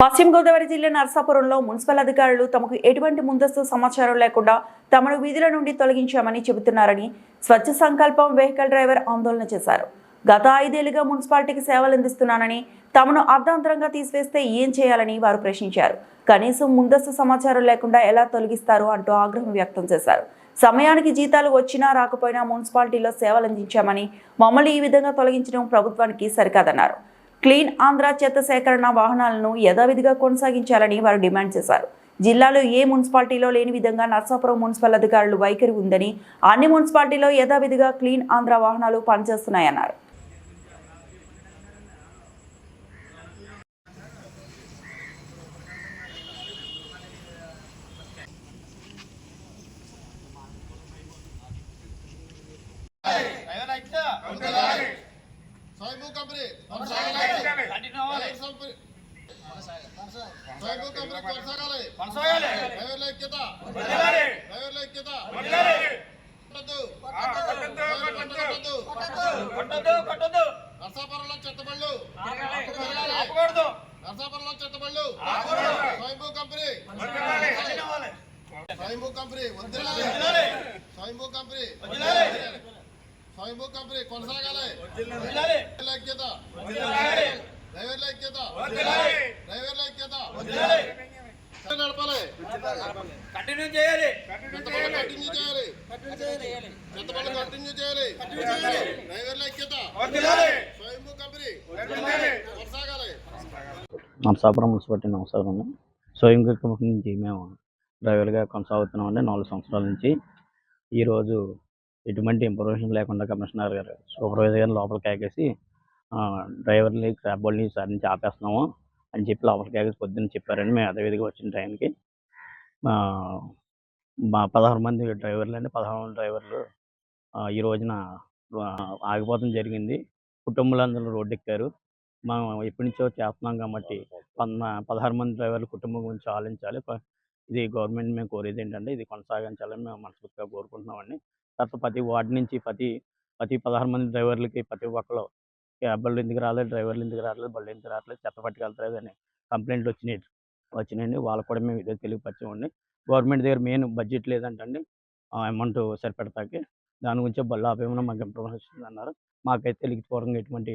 పశ్చిమ గోదావరి జిల్లా నర్సాపురంలో మున్సిపల్ అధికారులు తమకు ఎటువంటి ముందస్తు సమాచారం లేకుండా తమను విధుల నుండి తొలగించామని చెబుతున్నారని స్వచ్ఛ సంకల్పం వెహికల్ డ్రైవర్ ఆందోళన చేశారు. గత ఐదేళ్ళుగా మున్సిపాలిటీకి సేవలు అందిస్తున్నానని తమను అర్ధాంతరంగా తీసివేస్తే ఏం చేయాలని వారు ప్రశ్నించారు. కనీసం ముందస్తు సమాచారం లేకుండా ఎలా తొలగిస్తారు అంటూ ఆగ్రహం వ్యక్తం చేశారు. సమయానికి జీతాలు వచ్చినా రాకపోయినా మున్సిపాలిటీలో సేవలు అందించామని మమ్మల్ని ఈ విధంగా తొలగించడం ప్రభుత్వానికి సరికాదన్నారు. క్లీన్ ఆంధ్ర చెత్త సేకరణ వాహనాలను యథావిధిగా కొనసాగించాలని వారు డిమాండ్ చేశారు. జిల్లాలో ఏ మున్సిపాలిటీలో లేని విధంగా నర్సాపురం మున్సిపల్ అధికారులు వైఖరి ఉందని అన్ని మున్సిపాలిటీలో యథావిధిగా క్లీన్ ఆంధ్ర వాహనాలు పనిచేస్తున్నాయన్నారు. Driver Swayambhu company Swayambhu company కొనసాగాలి. డ్రైవర్ల ఐక్యత. డ్రైవర్ల ఐక్యత నర్సాపురంలో చెత్తబళ్ళు నర్సాపురంలో చెత్తబళ్ళు ఆపకూడదు. స్వయంభూ కంపెనీ. స్వయంభూ కంపెనీ వదిలాలి. స్వయంభూ కంపెనీ స్వయంభూ కంపెనీ కొనసాగాలి. ఐక్యత. డ్రైవర్ల ఐక్యత. డ్రైవర్ల ఐక్యత. వదిలాలి. నడపాలి. కంటిన్యూ చేయాలి. కంటిన్యూ చేయాలి. చెత్తబళ్ళు కంటిన్యూ చేయాలి. డ్రైవర్ల ఐక్యత. వదిలాలి. స్వయంభూ కంపెనీ వదిలాలి. కొనసాగాలి. నరసాపురం మున్సిపాలిటీ నమస్కారం అండి. స్వయం కంపెనీ నుంచి మేము డ్రైవర్గా కొనసాగుతున్నామండి. నాలుగు సంవత్సరాల నుంచి ఈరోజు ఎటువంటి ఇన్ఫర్మేషన్ లేకుండా కమిషనర్ గారు సూపర్వైజర్ గారిని లోపలికి కేకేసి డ్రైవర్ని క్యాబ్ వాళ్ళని సార్ నుంచి ఆపేస్తున్నాము అని చెప్పి లోపలికి కేకేసి పొద్దున్న చెప్పారండి. మేము అదే విధంగా వచ్చిన టైంకి మా పదహారు మంది డ్రైవర్లు అండి. పదహారు మంది డ్రైవర్లు ఈ రోజున ఆగిపోతం ఆగిపోవడం జరిగింది. కుటుంబాలందరూ రోడ్డు ఎక్కారు మనం ఎప్పటి నుంచో చేస్తున్నాం కాబట్టి పదహారు మంది డ్రైవర్ల కుటుంబం గురించి ఆలోచించాలి. ఇది గవర్నమెంట్ మేము కోరేది ఏంటంటే ఇది కొనసాగించాలని మేము మనస్ఫూర్తిగా కోరుకుంటున్నామండి. తర్వాత ప్రతి వార్డు నుంచి ప్రతి ప్రతి పదహారు మంది డ్రైవర్లకి ప్రతి ఒక్కరు క్యాబ్ బళ్ళు ఎందుకు రాలేదు? డ్రైవర్లు ఎందుకు రాలేదు బళ్ళు ఎందుకు రావట్లేదు? చెత్త పట్టుకెళ్తలేదు? అని కంప్లైంట్లు వచ్చినాయి వచ్చినాయండి. వాళ్ళకు కూడా మేము ఇదే తెలియపరిచామండి గవర్నమెంట్ దగ్గర మెయిన్ బడ్జెట్ లేదంటండి. అమౌంట్ సరిపెడతాకి. దాని గురించి బళ్ళు ఆపేమని మాకు ఇన్ఫర్మేషన్ అన్నారు మాకైతే లిఖితపూర్వకంగా ఎటువంటి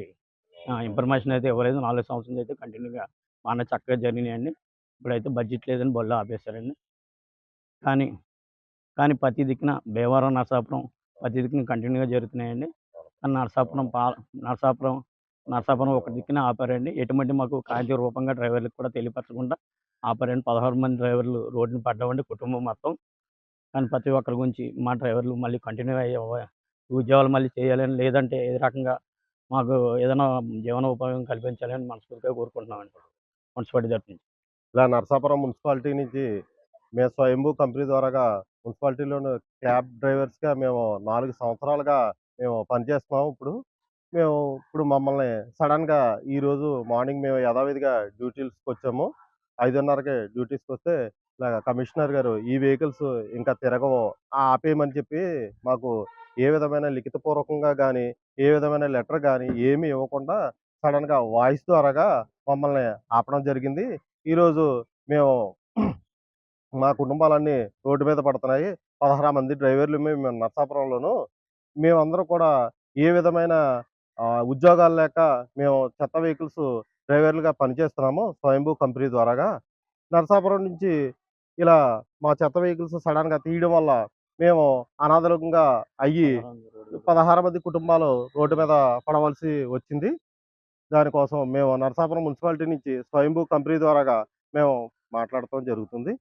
ఇన్ఫర్మేషన్ అయితే ఇవ్వలేదు. నాలుగు సంవత్సరాలు అయితే కంటిన్యూగా బాగా చక్కగా జరిగినాయండి. ఇప్పుడైతే బడ్జెట్ లేదని బళ్ళు ఆపేశారండి. కానీ కానీ ప్రతి దిక్కున భీమవరం నరసాపురం ప్రతి దిక్కున కంటిన్యూగా జరుగుతున్నాయండి. కానీ నరసాపురం పా నరసాపురం నరసాపురం ఒక దిక్కున ఆపారండి. ఎటువంటి మాకు కాంతి రూపంగా డ్రైవర్లకు కూడా తెలియపరచకుండా ఆపారండి. పదహారు మంది డ్రైవర్లు రోడ్డుని పడ్డామండి కుటుంబం మొత్తం. కానీ ప్రతి ఒక్కరి గురించి మా డ్రైవర్లు మళ్ళీ కంటిన్యూ అయ్యే ఉద్యోగాలు మళ్ళీ చేయాలని లేదంటే ఏ రకంగా మాకు ఏదైనా జీవనోపాయం కల్పించాలని మనస్ఫూర్తిగా కోరుకుంటున్నామండి. మున్సిపాలిటీ తరఫు నుంచి. ఇలా నరసాపురం మున్సిపాలిటీ నుంచి మేము స్వయంభూ కంపెనీ ద్వారాగా మున్సిపాలిటీలోని క్యాబ్ డ్రైవర్స్గా మేము నాలుగు సంవత్సరాలుగా మేము పనిచేస్తున్నాము ఇప్పుడు మేము ఇప్పుడు మమ్మల్ని సడన్గా ఈరోజు మార్నింగ్ మేము యథావిధిగా డ్యూటీస్కి వచ్చాము. ఐదున్నరకి డ్యూటీస్కి వస్తే ఇలాగ కమిషనర్ గారు ఈ వెహికల్స్ ఇంకా తిరగవు ఆ ఆపేయమని చెప్పి మాకు ఏ విధమైన లిఖితపూర్వకంగా కానీ ఏ విధమైన లెటర్ కానీ ఏమీ ఇవ్వకుండా సడన్గా వాయిస్ ద్వారాగా మమ్మల్ని ఆపడం జరిగింది. ఈరోజు మేము మా కుటుంబాలన్నీ రోడ్డు మీద పడుతున్నాయి. పదహారు మంది డ్రైవర్లు మేము నర్సాపురంలోను. మేమందరం కూడా ఏ విధమైన ఆ, ఉద్యోగాలు లేక మేము చెత్త వెహికల్స్ డ్రైవర్లుగా పనిచేస్తున్నాము స్వయంభూ కంపెనీ ద్వారాగా. నరసాపురం నుంచి ఇలా మా చెత్త వెహికల్స్ సడన్గా తీయడం వల్ల మేము అనాథలంగా అయ్యి పదహారు మంది కుటుంబాలు రోడ్డు మీద పడవలసి వచ్చింది. దానికోసం మేము నరసాపురం మున్సిపాలిటీ నుంచి స్వయంభూ కంపెనీ ద్వారాగా మేము మాట్లాడటం జరుగుతుంది.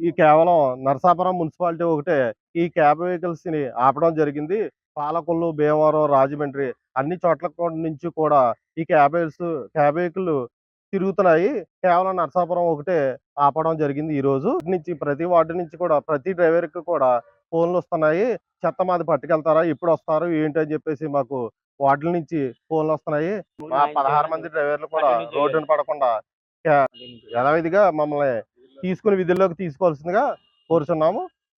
ఈ కేవలం నరసాపురం మున్సిపాలిటీ ఒకటే. ఈ క్యాబ్ వెహికల్స్ని ఆపడం జరిగింది. పాలకొల్లు భీమవరం రాజమండ్రి అన్ని చోట్ల నుంచి కూడా ఈ క్యాబ్ వెహికల్స్ క్యాబ్ వెహికల్ తిరుగుతున్నాయి. కేవలం నరసాపురం ఒకటే ఆపడం జరిగింది ఈ రోజు. నుంచి ప్రతి వార్డు నుంచి కూడా ప్రతి డ్రైవర్కి కూడా ఫోన్లు వస్తున్నాయి. చెత్త మాది పట్టుకెళ్తారా? ఎప్పుడు వస్తారు? ఏంటి అని చెప్పేసి మాకు వార్డుల నుంచి ఫోన్లు వస్తున్నాయి. మా పదహారు మంది డ్రైవర్లు కూడా రోడ్డున పడకుండా యథావిధిగా మమ్మల్ని తీసుకుని విధుల్లోకి తీసుకోవాల్సిందిగా కోరుచున్నాము.